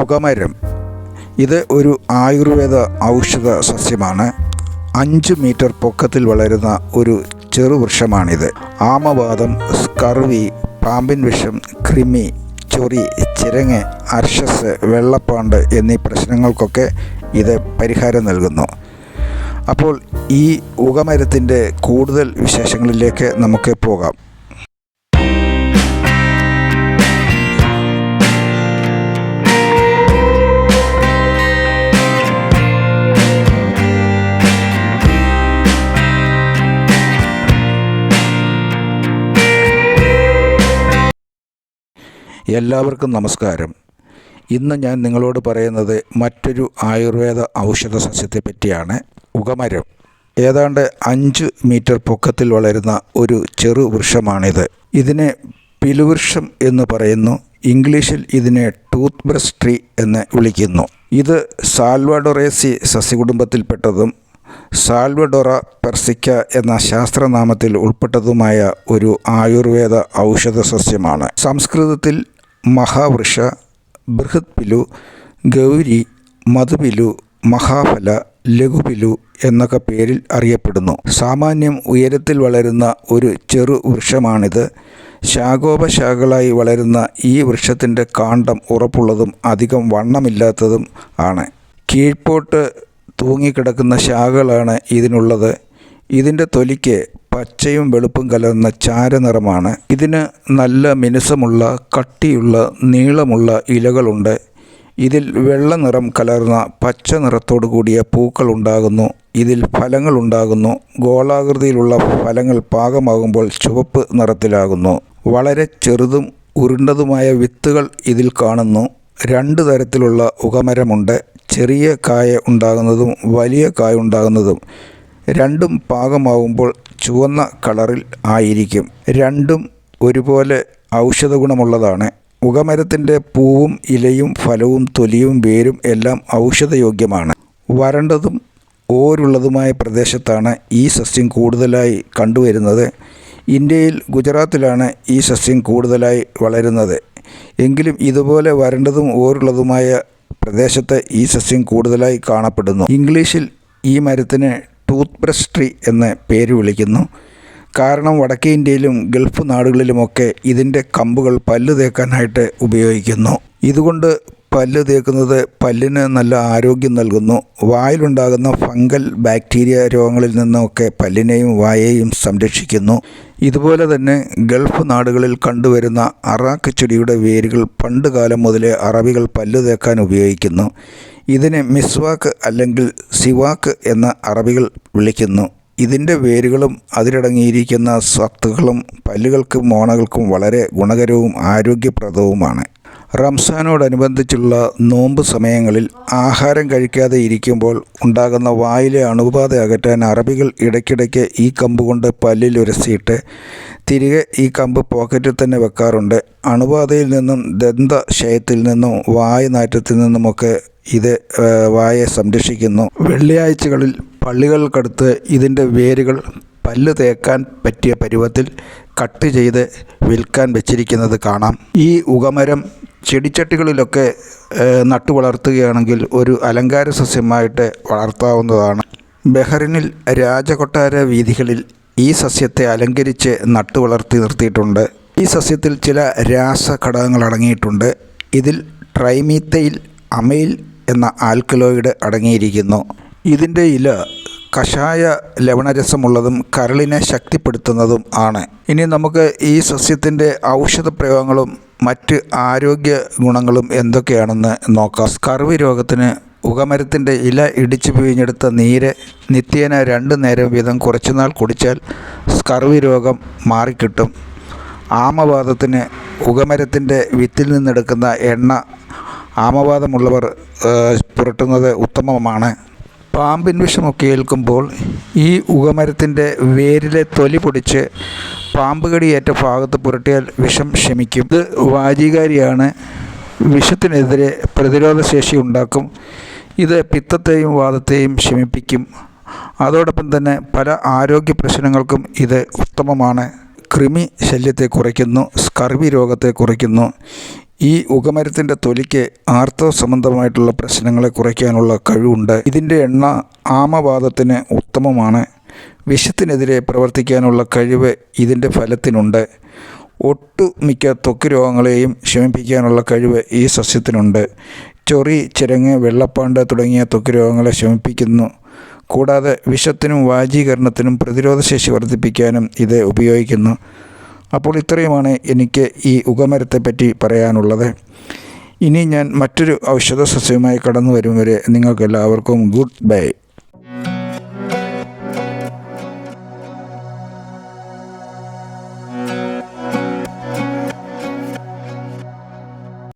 ഉകമരം ഇത് ഒരു ആയുർവേദ ഔഷധ സസ്യമാണ്. അഞ്ച് മീറ്റർ പൊക്കത്തിൽ വളരുന്ന ഒരു ചെറുവൃക്ഷമാണിത്. ആമവാദം സ്കർവി പാമ്പിൻ വിഷം ക്രിമി ചൊറി ചിരങ്ങ് അർഷസ് വെള്ളപ്പാണ്ട് എന്നീ പ്രശ്നങ്ങൾക്കൊക്കെ ഇത് പരിഹാരം നൽകുന്നു. അപ്പോൾ ഈ ഉകമരത്തിന്റെ കൂടുതൽ വിശേഷങ്ങളിലേക്ക് നമുക്ക് പോകാം. എല്ലാവർക്കും നമസ്കാരം. ഇന്ന് ഞാൻ നിങ്ങളോട് പറയുന്നത് മറ്റൊരു ആയുർവേദ ഔഷധ സസ്യത്തെ പറ്റിയാണ് ഉകമരം ഏതാണ്ട് അഞ്ച് മീറ്റർ പൊക്കത്തിൽ വളരുന്ന ഒരു ചെറു വൃക്ഷമാണിത്. ഇതിനെ പിലുവൃക്ഷം എന്ന് പറയുന്നു. ഇംഗ്ലീഷിൽ ഇതിനെ ടൂത്ത് ബ്രഷ് ട്രീ എന്ന് വിളിക്കുന്നു. ഇത് സാൽവഡൊറേസി സസ്യകുടുംബത്തിൽപ്പെട്ടതും സാൽവഡോറ പെർസിക്ക എന്ന ശാസ്ത്രനാമത്തിൽ ഉൾപ്പെട്ടതുമായ ഒരു ആയുർവേദ ഔഷധ സസ്യമാണ്. സംസ്കൃതത്തിൽ മഹാവൃഷ ബൃഹത്പിലു ഗൗരി മധുപിലു മഹാഫല ലഘുപിലു എന്നൊക്കെ പേരിൽ അറിയപ്പെടുന്നു. സാമാന്യം ഉയരത്തിൽ വളരുന്ന ഒരു ചെറു വൃക്ഷമാണിത്. ശാഖോപശാഖകളായി വളരുന്ന ഈ വൃക്ഷത്തിന്റെ കാണ്ഡം ഉറപ്പുള്ളതും അധികം വണ്ണമില്ലാത്തതും ആണ്. കീഴ്പോട്ട് തൂങ്ങിക്കിടക്കുന്ന ശാഖകളാണ് ഇതിനുള്ളത്. ഇതിന്റെ തൊലിക്ക് പച്ചയും വെളുപ്പും കലർന്ന ചാരനിറമാണ് ഇതിന് നല്ല മിനുസമുള്ള കട്ടിയുള്ള നീളമുള്ള ഇലകളുണ്ട്. ഇതിൽ വെള്ള നിറം കലർന്ന പച്ച നിറത്തോടു കൂടിയ പൂക്കൾ ഉണ്ടാകുന്നു. ഇതിൽ ഫലങ്ങൾ ഉണ്ടാകുന്നു. ഗോളാകൃതിയിലുള്ള ഫലങ്ങൾ പാകമാകുമ്പോൾ ചുവപ്പ് നിറത്തിലാകുന്നു. വളരെ ചെറുതും ഉരുണ്ടതുമായ വിത്തുകൾ ഇതിൽ കാണുന്നു. രണ്ട് തരത്തിലുള്ള ഉകമരമുണ്ട്. ചെറിയ കായ ഉണ്ടാകുന്നതും വലിയ കായ ഉണ്ടാകുന്നതും. രണ്ടും പാകമാവുമ്പോൾ ചുവന്ന കളറിൽ ആയിരിക്കും. രണ്ടും ഒരുപോലെ ഔഷധ ഗുണമുള്ളതാണ് ഉകമരത്തിന്റെ പൂവും ഇലയും ഫലവും തൊലിയും വേരും എല്ലാം ഔഷധയോഗ്യമാണ്. വരണ്ടതും ഓരുള്ളതുമായ പ്രദേശത്താണ് ഈ സസ്യം കൂടുതലായി കണ്ടുവരുന്നത്. ഇന്ത്യയിൽ ഗുജറാത്തിലാണ് ഈ സസ്യം കൂടുതലായി വളരുന്നത്. എങ്കിലും ഇതുപോലെ വരണ്ടതും ഓരുള്ളതുമായ പ്രദേശത്ത് ഈ സസ്യം കൂടുതലായി കാണപ്പെടുന്നു. ഇംഗ്ലീഷിൽ ഈ മരത്തിന് ടൂത്ത് ബ്രഷ് ട്രീ എന്ന് പേര് വിളിക്കുന്നു. കാരണം വടക്കേ ഇന്ത്യയിലും ഗൾഫ് നാടുകളിലുമൊക്കെ ഇതിന്റെ കമ്പുകൾ പല്ല് തേക്കാനായിട്ട് ഉപയോഗിക്കുന്നു. ഇതുകൊണ്ട് പല്ല് തേക്കുന്നത് പല്ലിന് നല്ല ആരോഗ്യം നൽകുന്നു. വായിലുണ്ടാകുന്ന ഫംഗൽ ബാക്ടീരിയ രോഗങ്ങളിൽ നിന്നൊക്കെ പല്ലിനെയും വായയെയും സംരക്ഷിക്കുന്നു. ഇതുപോലെ തന്നെ ഗൾഫ് നാടുകളിൽ കണ്ടുവരുന്ന അറാക്ക് ചെടിയുടെ വേരുകൾ പണ്ട് കാലം മുതലേ അറബികൾ പല്ല് തേക്കാൻ ഉപയോഗിക്കുന്നു. ഇതിനെ മിസ്വാക്ക് അല്ലെങ്കിൽ സിവാക്ക് എന്ന അറബികൾ വിളിക്കുന്നു. ഇതിന്റെ വേരുകളും അതിലടങ്ങിയിരിക്കുന്ന സത്തുക്കളും പല്ലുകൾക്കും മോണകൾക്കും വളരെ ഗുണകരവും ആരോഗ്യപ്രദവുമാണ്. റംസാനോടനുബന്ധിച്ചുള്ള നോമ്പ് സമയങ്ങളിൽ ആഹാരം കഴിക്കാതെ ഇരിക്കുമ്പോൾ ഉണ്ടാകുന്ന വായിലെ അണുബാധ അകറ്റാൻ അറബികൾ ഇടയ്ക്കിടയ്ക്ക് ഈ കമ്പ് കൊണ്ട് പല്ലിൽ ഉരസിയിട്ട് തിരികെ ഈ കമ്പ് പോക്കറ്റിൽ തന്നെ വെക്കാറുണ്ട്. അണുബാധയിൽ നിന്നും ദന്തക്ഷയത്തിൽ നിന്നും വായുനാറ്റത്തിൽ നിന്നുമൊക്കെ ഇത് വായെ സംരക്ഷിക്കുന്നു. വെള്ളിയാഴ്ചകളിൽ പള്ളികൾക്കടുത്ത് ഇതിന്റെ വേരുകൾ പല്ല് തേക്കാൻ പറ്റിയ പരുവത്തിൽ കട്ട് ചെയ്ത് വിൽക്കാൻ വെച്ചിരിക്കുന്നത് കാണാം. ഈ ഉകമരം ചെടിച്ചട്ടികളിലൊക്കെ നട്ടു വളർത്തുകയാണെങ്കിൽ ഒരു അലങ്കാര സസ്യമായിട്ട് വളർത്താവുന്നതാണ്. ബഹ്റിനിൽ രാജകൊട്ടാര വീഥികളിൽ ഈ സസ്യത്തെ അലങ്കരിച്ച് നട്ടു വളർത്തി നിർത്തിയിട്ടുണ്ട്. ഈ സസ്യത്തിൽ ചില രാസ ഘടകങ്ങൾ അടങ്ങിയിട്ടുണ്ട്. ഇതിൽ ട്രൈമീത്തയിൽ അമൈൽ എന്ന ആൽക്കലോയിഡ് അടങ്ങിയിരിക്കുന്നു. ഇതിന്റെ ഇല കഷായ ലവണരസമുള്ളതും കരളിനെ ശക്തിപ്പെടുത്തുന്നതും ആണ്. ഇനി നമുക്ക് ഈ സസ്യത്തിന്റെ ഔഷധ പ്രയോഗങ്ങളും മറ്റ് ആരോഗ്യ ഗുണങ്ങളും എന്തൊക്കെയാണെന്ന് നോക്കാം. സ്കർവി രോഗത്തിന് ഉകമരത്തിന്റെ ഇല ഇടിച്ചു പിഴിഞ്ഞെടുത്ത നീര് നിത്യേന രണ്ട് നേരം വീതം കുറച്ചുനാൾ കുടിച്ചാൽ സ്കർവി രോഗം മാറിക്കിട്ടും. ആമവാദത്തിന് ഉകമരത്തിന്റെ വിത്തിൽ നിന്നെടുക്കുന്ന എണ്ണ ആമവാദമുള്ളവർ പുരട്ടുന്നത് ഉത്തമമാണ്. പാമ്പിൻ വിഷമൊക്കെ ഏൽക്കുമ്പോൾ ഈ ഉകമരത്തിന്റെ വേരിലെ തൊലി പൊടിച്ച് പാമ്പ് കടിയേറ്റ ഭാഗത്ത് പുരട്ടിയാൽ വിഷം ശമിക്കും. ഇത് വാചികാരിയാണ്. വിഷത്തിനെതിരെ പ്രതിരോധ ശേഷി ഉണ്ടാക്കും. ഇത് പിത്തത്തെയും വാദത്തെയും ശമിപ്പിക്കും. അതോടൊപ്പം തന്നെ പല ആരോഗ്യ പ്രശ്നങ്ങൾക്കും ഇത് ഉത്തമമാണ്. കൃമി ശല്യത്തെ കുറയ്ക്കുന്നു സ്കർവി രോഗത്തെ കുറയ്ക്കുന്നു. ഈ ഉഗമരത്തിന്റെ തൊലിക്ക് ആർത്തവ സംബന്ധമായിട്ടുള്ള പ്രശ്നങ്ങളെ കുറയ്ക്കാനുള്ള കഴിവുണ്ട്. ഇതിന്റെ എണ്ണ ആമവാദത്തിന് ഉത്തമമാണ്. വിഷത്തിനെതിരെ പ്രവർത്തിക്കാനുള്ള കഴിവ് ഇതിന്റെ ഫലത്തിനുണ്ട്. ഒട്ടുമിക്ക ത്വക്ക് രോഗങ്ങളെയും ശമിപ്പിക്കാനുള്ള കഴിവ് ഈ സസ്യത്തിനുണ്ട്. ചൊറി ചിരങ്ങ് വെള്ളപ്പാണ്ട് തുടങ്ങിയ ത്വക്ക് രോഗങ്ങളെ ശമിപ്പിക്കുന്നു. കൂടാതെ വിഷത്തിനും വാജീകരണത്തിനും പ്രതിരോധശേഷി വർദ്ധിപ്പിക്കാനും ഇത് ഉപയോഗിക്കുന്നു. അപ്പോൾ ഇത്രയുമാണ് എനിക്ക് ഈ ഉഗമരത്തെപ്പറ്റി പറയാനുള്ളത്. ഇനി ഞാൻ മറ്റൊരു ഔഷധ സസ്യവുമായി കടന്നു വരും വരെ നിങ്ങൾക്കെല്ലാവർക്കും ഗുഡ് ബൈ.